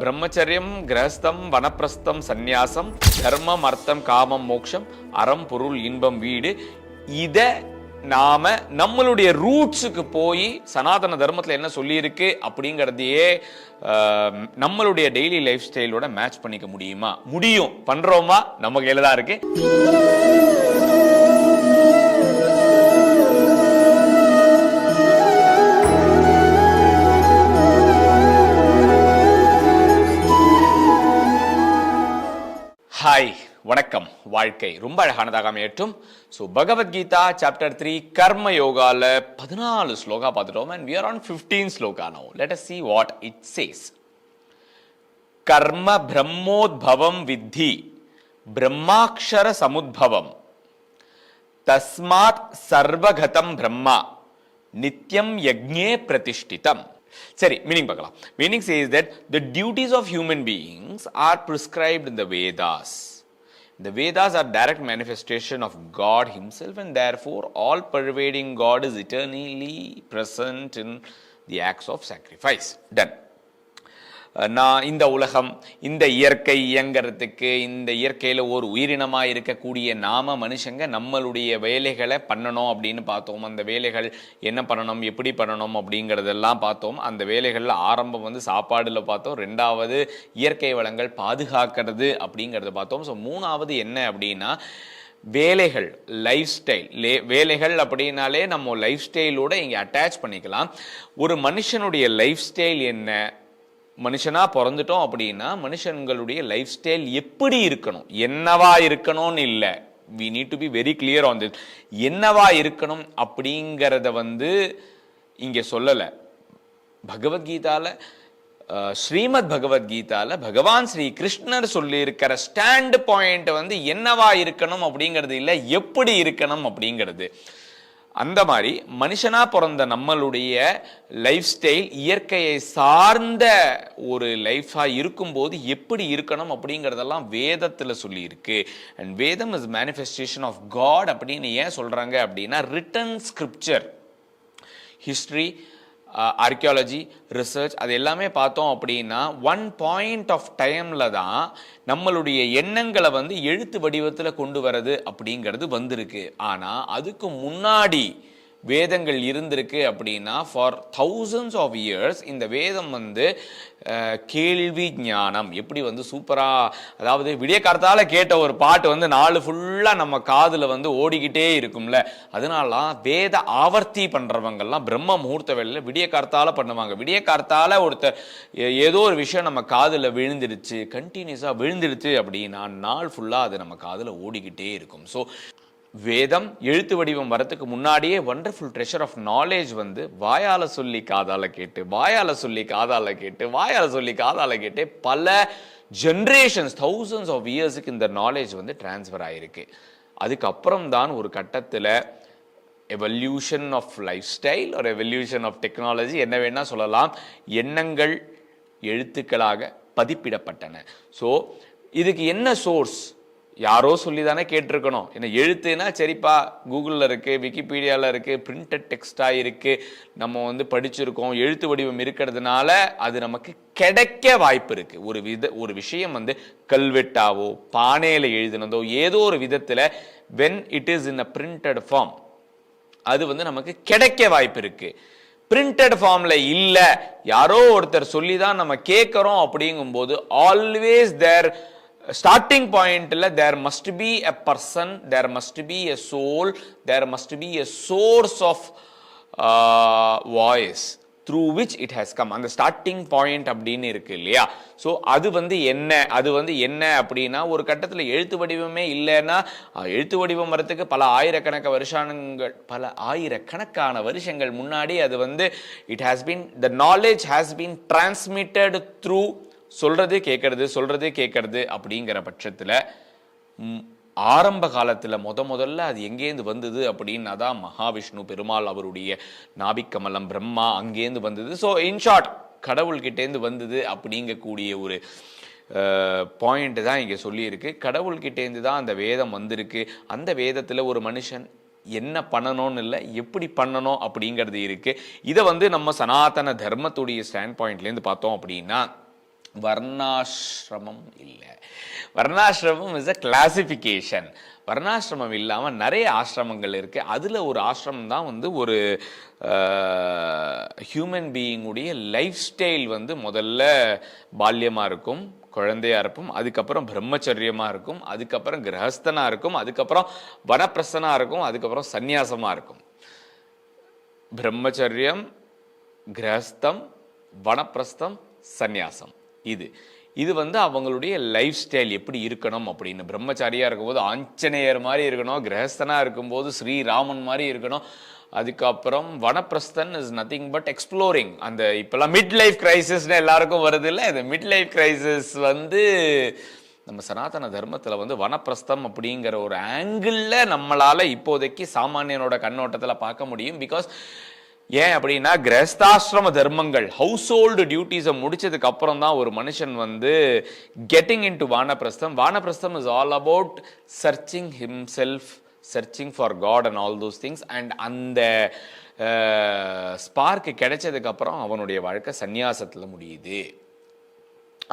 பிரம்மச்சரியம் கிரகஸ்தம் வனப்பிரஸ்தம் சந்நியாசம் தர்மம் அர்த்தம் காமம் மோட்சம் அறம் பொருள் இன்பம் வீடு இதை நாம நம்மளுடைய ரூட்ஸுக்கு போய் சனாதன தர்மத்தில் என்ன சொல்லியிருக்கு அப்படிங்கிறதையே நம்மளுடைய டெய்லி லைஃப் ஸ்டைலோட மேட்ச் பண்ணிக்க முடியுமா? முடியும். பண்றோமா? நம்ம கையில தான் இருக்கு. வணக்கம். வாழ்க்கை ரொம்ப அழகானதாக அமையற்றும் so Bhagavad Gita chapter three karma யோகாவில் பதினாலு ஸ்லோகா பார்த்துட்டோம். And we are on fifteen shloka now let us see what it says karma பிரம்மோத்பவம் வித்தி பிரம்மாட்சர சமுத்பவம். தஸ்மாத் சர்வகதம் பிரம்மா நித்யம் யக்ஞே பிரதிஷ்டிதம். சரி மீனிங் பார்க்கலாம். Meaning says that the duties of human beings are prescribed in the Vedas. The Vedas are direct manifestation of God Himself, and therefore all pervading God is eternally present in the acts of sacrifice. Done. நான் இந்த உலகம் இந்த இயற்கை இயங்கிறதுக்கு இந்த இயற்கையில் ஒரு உயிரினமாக இருக்கக்கூடிய நாம மனுஷங்க நம்மளுடைய வேலைகளை பண்ணணும் அப்படின்னு பார்த்தோம். அந்த வேலைகள் என்ன பண்ணணும் எப்படி பண்ணணும் அப்படிங்கிறதெல்லாம் பார்த்தோம். அந்த வேலைகளில் ஆரம்பம் வந்து சாப்பாடில் பார்த்தோம். ரெண்டாவது இயற்கை வளங்கள் பாதுகாக்கிறது அப்படிங்கிறத பார்த்தோம். ஸோ மூணாவது என்ன அப்படின்னா வேலைகள் லைஃப் ஸ்டைல் லே வேலைகள் அப்படின்னாலே நம்ம லைஃப் ஸ்டைலோட இங்கே அட்டாச் பண்ணிக்கலாம். ஒரு மனுஷனுடைய லைஃப் ஸ்டைல் என்ன? மனுஷனாக பிறந்துட்டோம் அப்படின்னா மனுஷங்களுடைய லைஃப் ஸ்டைல் எப்படி இருக்கணும்? என்னவா இருக்கணும்னு இல்லை. We need to be very clear on this என்னவா இருக்கணும் அப்படிங்கிறத வந்து இங்கே சொல்லலை. பகவத்கீதாவில் ஸ்ரீமத் பகவத்கீதாவில் பகவான் ஸ்ரீ கிருஷ்ணர் சொல்லியிருக்கிற ஸ்டாண்ட் பாயிண்ட் வந்து என்னவா இருக்கணும் அப்படிங்கிறது இல்லை எப்படி இருக்கணும் அப்படிங்கிறது. அந்த மாதிரி மனுஷனாக பிறந்த நம்மளுடைய லைஃப் ஸ்டைல் இயற்கையை சார்ந்த ஒரு லைஃபாக இருக்கும்போது எப்படி இருக்கணும் அப்படிங்கிறதெல்லாம் வேதத்தில் சொல்லியிருக்கு. அண்ட் வேதம் இஸ் மேனிஃபெஸ்டேஷன் ஆஃப் காட் அப்படின்னு ஏன் சொல்கிறாங்க அப்படின்னா written scripture history archaeology research அது எல்லாமே பார்த்தோம் அப்படின்னா ஒன் பாயிண்ட் ஆஃப் டைமில் தான் நம்மளுடைய எண்ணங்களை வந்து எழுத்து வடிவத்தில் கொண்டு வரது அப்படிங்கிறது வந்திருக்கு. ஆனால் அதுக்கு முன்னாடி வேதங்கள் இருந்திருக்கு அப்படின்னா ஃபார் தௌசண்ட்ஸ் ஆஃப் இயர்ஸ் இந்த வேதம் வந்து கேள்வி ஞானம். எப்படி வந்து சூப்பராக அதாவது விடிய காலத்தால கேட்ட ஒரு பாட்டு வந்து நாலு ஃபுல்லாக நம்ம காதில் வந்து ஓடிக்கிட்டே இருக்கும்ல. அதனாலாம் வேத ஆவர்த்தி பண்ணுறவங்கெல்லாம் பிரம்ம முகூர்த்த வேலையில் விடிய காலத்தால பண்ணுவாங்க. விடிய காலத்தால ஒருத்தர் ஏ- ஏதோ ஒரு விஷயம் நம்ம காதில் விழுந்துடுச்சு கண்டினியூஸாக விழுந்துடுச்சு அப்படின்னா நாள் ஃபுல்லாக அது நம்ம காதில் ஓடிக்கிட்டே இருக்கும். ஸோ வேதம் எழுத்து வடிவம் வரத்துக்கு முன்னாடியே ஒண்டர்ஃபுல் ட்ரெஷர் ஆஃப் நாலேஜ் வந்து வாயால சொல்லி காதால் கேட்டு வாயால சொல்லி காதால் கேட்டு வாயால சொல்லி காதால் கேட்டு பல ஜென்ரேஷன்ஸ் தௌசண்ட்ஸ் ஆஃப் இயர்ஸுக்கு இந்த நாலேஜ் வந்து டிரான்ஸ்ஃபர் ஆயிருக்கு. அதுக்கப்புறம் தான் ஒரு கட்டத்தில் எவல்யூஷன் ஆஃப் லைஃப் ஸ்டைல் ஒரு எவல்யூஷன் ஆஃப் டெக்னாலஜி என்ன வேணால் சொல்லலாம். எண்ணங்கள் எழுத்துக்களாக பதிப்பிடப்பட்டன. ஸோ இதுக்கு என்ன சோர்ஸ் யாரோ சொல்லி தானே கேட்டிருக்கணும். என்ன எழுத்துனா சரிப்பா கூகுளில் இருக்கு விக்கிபீடியாவில் இருக்கு பிரிண்டட் டெக்ஸ்டாக இருக்கு. நம்ம வந்து படிச்சிருக்கோம் எழுத்து வடிவம் இருக்கிறதுனால அது நமக்கு கிடைக்க வாய்ப்பு இருக்கு. ஒரு வித ஒரு விஷயம் வந்து கல்வெட்டாவோ பானையில் எழுதினதோ ஏதோ ஒரு விதத்தில் when it is in a printed form அது வந்து நமக்கு கிடைக்க வாய்ப்பு இருக்கு. பிரிண்டட் ஃபார்மில் இல்லை. யாரோ ஒருத்தர் சொல்லி தான் நம்ம கேட்குறோம் அப்படிங்கும்போது ஆல்வேஸ் தேர் ஸ்டார்டிங் பாயிண்ட்ல there must be a person there must be a soul there must be a source of voice through which it has come அந்த ஸ்டார்டிங் பாயிண்ட் அப்படின்னு இருக்கு இல்லையா? ஸோ அது வந்து என்ன? அது வந்து என்ன அப்படின்னா ஒரு கட்டத்தில் எழுத்து வடிவமே இல்லைன்னா எழுத்து வடிவம் வரத்துக்கு பல ஆயிரக்கணக்க வருஷங்கள் பல ஆயிரக்கணக்கான வருஷங்கள் முன்னாடி அது வந்து it has been the knowledge has been transmitted through சொல்கிறதே கேட்கறது சொல்கிறதே கேட்கறது அப்படிங்கிற பட்சத்தில் ஆரம்ப காலத்தில் முத முதல்ல அது எங்கேருந்து வந்தது அப்படின்னா தான் மகாவிஷ்ணு பெருமாள் அவருடைய நாபிக்கமலம் பிரம்மா அங்கேருந்து வந்தது. ஸோ இன்ஷார்ட் கடவுள்கிட்டேருந்து வந்தது அப்படிங்கக்கூடிய ஒரு பாயிண்ட் தான் இங்கே சொல்லியிருக்கு. கடவுள்கிட்டேருந்து தான் அந்த வேதம் வந்திருக்கு. அந்த வேதத்தில் ஒரு மனுஷன் என்ன பண்ணணும்னு இல்லை எப்படி பண்ணணும் அப்படிங்கிறது இருக்குது இதை வந்து நம்ம சனாதன தர்மத்துடைய ஸ்டாண்ட் பாயிண்ட்லேருந்து பார்த்தோம் அப்படின்னா வர்ணாசிரமம் இல்லை. வர்ணாசிரமம் இஸ் அ கிளாசிஃபிகேஷன் வர்ணாசிரமம் இல்லாமல் நிறைய ஆசிரமங்கள் இருக்குது அதில் ஒரு ஆசிரமம் தான் வந்து ஒரு ஹியூமன் பீயிங்குடைய லைஃப் ஸ்டைல் வந்து முதல்ல பால்யமாக இருக்கும் குழந்தையாக இருப்போம் அதுக்கப்புறம் பிரம்மச்சரியமாக இருக்கும் அதுக்கப்புறம் கிரகஸ்தனாக இருக்கும் அதுக்கப்புறம் வனப்பிரசனாக இருக்கும் அதுக்கப்புறம் சந்நியாசமாக இருக்கும். பிரம்மச்சரியம் கிரகஸ்தம் வனப்பிரஸ்தம் சந்நியாசம். இது. இது வந்து அவங்களுடைய லைஃப் ஸ்டைல் எப்படி இருக்கணும் அப்படின்னு. பிரம்மச்சாரியாக இருக்கும்போது ஆஞ்சநேயர் மாதிரி இருக்கணும் கிரகஸ்தனாக இருக்கும்போது ஸ்ரீராமன் மாதிரி இருக்கணும். அதுக்கப்புறம் வனப்பிரஸ்தன் இஸ் நத்திங் பட் எக்ஸ்ப்ளோரிங் அந்த இப்போல்லாம் மிட் லைஃப் கிரைசிஸ்னு எல்லாருக்கும் வருது இல்லை? இந்த மிட் லைஃப் கிரைசிஸ் வந்து நம்ம சனாதன தர்மத்தில் வந்து வனப்பிரஸ்தம் அப்படிங்கிற ஒரு ஆங்கிளில் நம்மளால் இப்போதைக்கு சாமானியனோட கண்ணோட்டத்தில் பார்க்க முடியும். பிகாஸ் ஏன் அப்படின்னா கிரஸ்தாசிரம தர்மங்கள் ஹவுஸ் ஹோல்டு டியூட்டிஸை முடிச்சதுக்கு அப்புறம் தான் ஒரு மனுஷன் வந்து getting into vanaprastham. Vanaprastham is all about searching himself searching for God and all those things and அந்த ஸ்பார்க்கு கிடைச்சதுக்கப்புறம் அவனுடைய வாழ்க்கை சந்நியாசத்தில் முடியுது.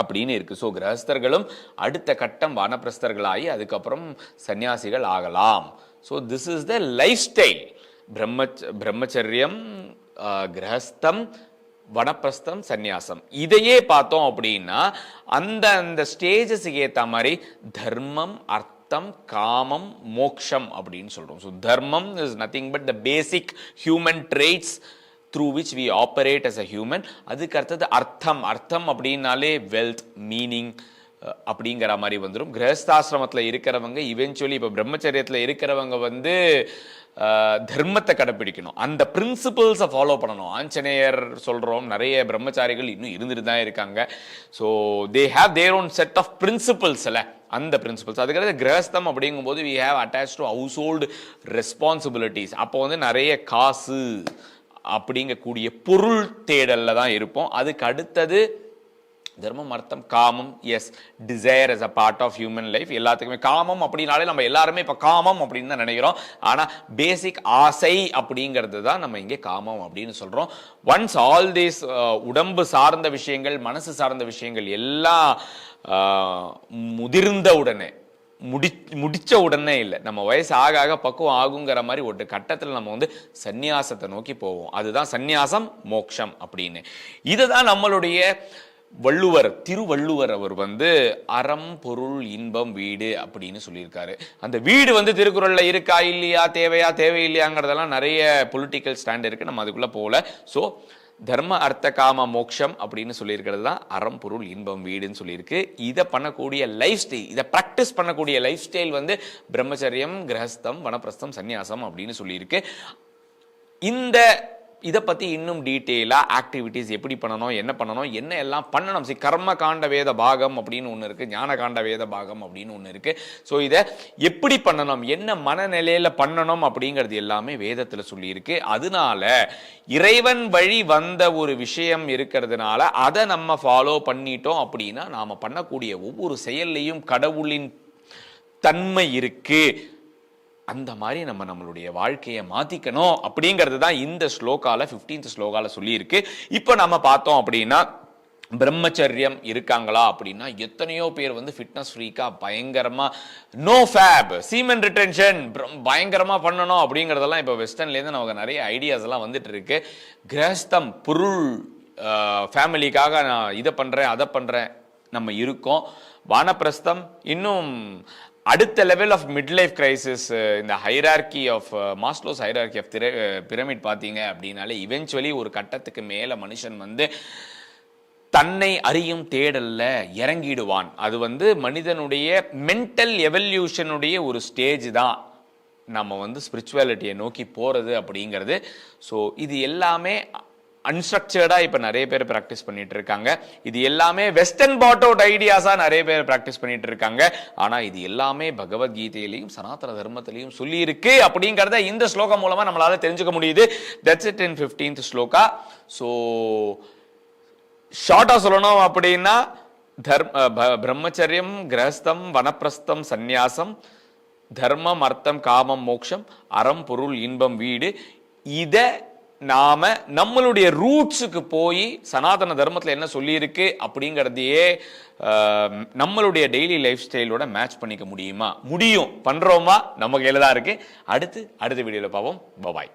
அப்படின்னு இருக்கு. ஸோ கிரகஸ்தர்களும் அடுத்த கட்டம் வானப்பிரஸ்தர்களாகி அதுக்கப்புறம் சன்னியாசிகள் ஆகலாம். So this is the life style பிரம்மச்ச பிரம்மச்சரியம் கிரகஸ்தம் வனப்பிரஸ்தம் சந்நியாசம். இதையே பார்த்தோம் அப்படின்னா அந்த அந்த ஸ்டேஜஸுக்கு ஏற்ற மாதிரி தர்மம் அர்த்தம் காமம் மோக்ஷம் அப்படின்னு சொல்கிறோம் so dharmam is nothing but the basic human traits through which we operate as a human அதுக்கு அடுத்தது அர்த்தம். அர்த்தம் அப்படின்னாலே வெல்த் மீனிங் அப்படிங்கிற மாதிரி வந்துடும் கிரகஸ்தாசிரமத்தில் இருக்கிறவங்க இவென்ச்சுவலி இப்போ பிரம்மச்சரியத்தில் இருக்கிறவங்க வந்து தர்மத்தை கடைப்பிடிக்கணும். அந்த பிரின்சிபிள்ஸை ஃபாலோ பண்ணணும். ஆஞ்சநேயர் சொல்கிறோம் நிறைய பிரம்மச்சாரிகள் இன்னும் இருந்துட்டு தான் இருக்காங்க. So they have their own set of பிரின்சிபல்ஸ்ல அந்த பிரின்சிபல்ஸ் அதுக்கடுத்து கிரகஸ்தம் அப்படிங்கும்போது we have attach to household responsibilities அப்போ வந்து நிறைய காசு அப்படிங்கக்கூடிய பொருள் தேடலில் தான் இருப்போம். அதுக்கு அடுத்தது தர்மம் அர்த்தம் காமம் as desire is a part of human life எல்லாத்துக்குமே காமம் அப்படின்னாலே நம்ம எல்லாருமே இப்போ காமம் அப்படின்னு தான் நினைக்கிறோம். ஆனால் பேசிக் ஆசை அப்படிங்கிறது தான் நம்ம இங்கே காமம் அப்படின்னு சொல்கிறோம் ஒன்ஸ் ஆல் தீஸ் உடம்பு சார்ந்த விஷயங்கள் மனசு சார்ந்த விஷயங்கள் எல்லாம் uh, முதிர்ந்த உடனே முடி முடித்த உடனே இல்லை. நம்ம வயசு ஆக ஆக பக்குவம் ஆகுங்கிற மாதிரி ஒரு கட்டத்தில் நம்ம வந்து சந்நியாசத்தை நோக்கி போவோம். அதுதான் சந்நியாசம் மோக்ஷம் அப்படின்னு. இதுதான் நம்மளுடைய வள்ளுவர் திருவள்ளுவர் அவர் வந்து அறம் பொருள் இன்பம் வீடு அப்படின்னு சொல்லியிருக்காரு. அந்த வீடு வந்து திருக்குறளில் இருக்கா இல்லையா தேவையா தேவையில்லையாங்கிறதெல்லாம் நிறைய பொலிட்டிக்கல் ஸ்டாண்ட் இருக்கு. நம்ம அதுக்குள்ள போகல. ஸோ தர்ம அர்த்த காம மோக்ஷம் அப்படின்னு சொல்லியிருக்கிறது தான் அறம் பொருள் இன்பம் வீடுன்னு சொல்லியிருக்கு. இதை பண்ணக்கூடிய லைஃப் ஸ்டைல் இதை ப்ராக்டிஸ் பண்ணக்கூடிய லைஃப் ஸ்டைல் வந்து பிரம்மச்சரியம் கிரகஸ்தம் வனப்பிரஸ்தம் சந்நியாசம் அப்படின்னு சொல்லியிருக்கு. இந்த இதை பற்றி இன்னும் டீட்டெயிலாக ஆக்டிவிட்டீஸ் எப்படி பண்ணணும் என்ன பண்ணணும் என்ன எல்லாம் பண்ணணும்? சரி கர்ம காண்ட வேத பாகம் அப்படின்னு ஒன்று இருக்குது ஞான காண்ட வேத பாகம் அப்படின்னு ஒன்று இருக்குது ஸோ இதை எப்படி பண்ணணும் என்ன மனநிலையில் பண்ணணும் அப்படிங்கிறது எல்லாமே வேதத்தில் சொல்லியிருக்கு. அதனால இறைவன் வழி வந்த ஒரு விஷயம் இருக்கிறதுனால அதை நம்ம ஃபாலோ பண்ணிட்டோம் அப்படின்னா நாம் பண்ணக்கூடிய ஒவ்வொரு செயல்லையும் கடவுளின் தன்மை இருக்குது அந்த மாதிரி நம்ம நம்மளுடைய வாழ்க்கையை மாத்திக்கணும் அப்படிங்கிறது தான் இந்த ஸ்லோகால 15th ஸ்லோகால சொல்லியிருக்கு. இப்போ நம்ம பார்த்தோம் அப்படின்னா பிரம்மச்சரியம் இருக்காங்களா அப்படின்னா எத்தனையோ பேர் வந்து ஃபிட்னஸ் ஃப்ரீக்காக பயங்கரமாக நோ ஃபேப் சீமன் ரிட்டென்ஷன் பயங்கரமாக பண்ணணும் அப்படிங்கிறதெல்லாம் இப்போ வெஸ்டர்ன்லேருந்து நமக்கு நிறைய ஐடியாஸ் எல்லாம் வந்துட்டு இருக்கு. கிரகஸ்தம் பொருள் ஃபேமிலிக்காக நான் இதை பண்ணுறேன் அதை பண்ணுறேன் நம்ம இருக்கோம். வானப்பிரஸ்தம் இன்னும் அடுத்த level of mid life crisis இந்த hierarchy of Maslow's hierarchy of pyramid பார்த்தீங்க அப்படின்னாலே இவென்ச்சுவலி ஒரு கட்டத்துக்கு மேலே மனுஷன் வந்து தன்னை அறியும் தேடல்ல இறங்கிடுவான். அது வந்து மனிதனுடைய மென்டல் எவல்யூஷனுடைய ஒரு ஸ்டேஜ் தான். நம்ம வந்து ஸ்பிரிச்சுவாலிட்டியை நோக்கி போகிறது அப்படிங்கிறது. ஸோ இது எல்லாமே அன்ஸ்ட்ரக்சர்டாக இப்போ நிறைய பேர் ப்ராக்டிஸ் பண்ணிட்டு இருக்காங்க. இது எல்லாமே வெஸ்டர்ன் பாட் அவுட் ஐடியாஸாக நிறைய பேர் ப்ராக்டிஸ் பண்ணிட்டு இருக்காங்க. ஆனால் இது எல்லாமே பகவத்கீதையிலையும் சனாதன தர்மத்திலையும் சொல்லியிருக்கு அப்படிங்கிறத இந்த ஸ்லோகம் மூலமாக நம்மளால் தெரிஞ்சுக்க முடியுது. That's it in fifteenth shloka. So ஷார்ட்டாக சொல்லணும் அப்படின்னா தர்ம பிரம்மச்சரியம் கிரகஸ்தம் வனப்பிரஸ்தம் சந்நியாசம் தர்மம் அர்த்தம் காமம் மோட்சம் அறம் பொருள் இன்பம் வீடு. இதை நாம நம்மளுடைய ரூட்ஸுக்கு போய் சனாதன தர்மத்தில் என்ன சொல்லியிருக்கு அப்படிங்கிறதையே நம்மளுடைய டெய்லி லைஃப் ஸ்டைலோட மேட்ச் பண்ணிக்க முடியுமா? முடியும். பண்ணுறோமா நம்ம கையில் தான் இருக்குது அடுத்து அடுத்த வீடியோவில் பார்ப்போம். பபாய்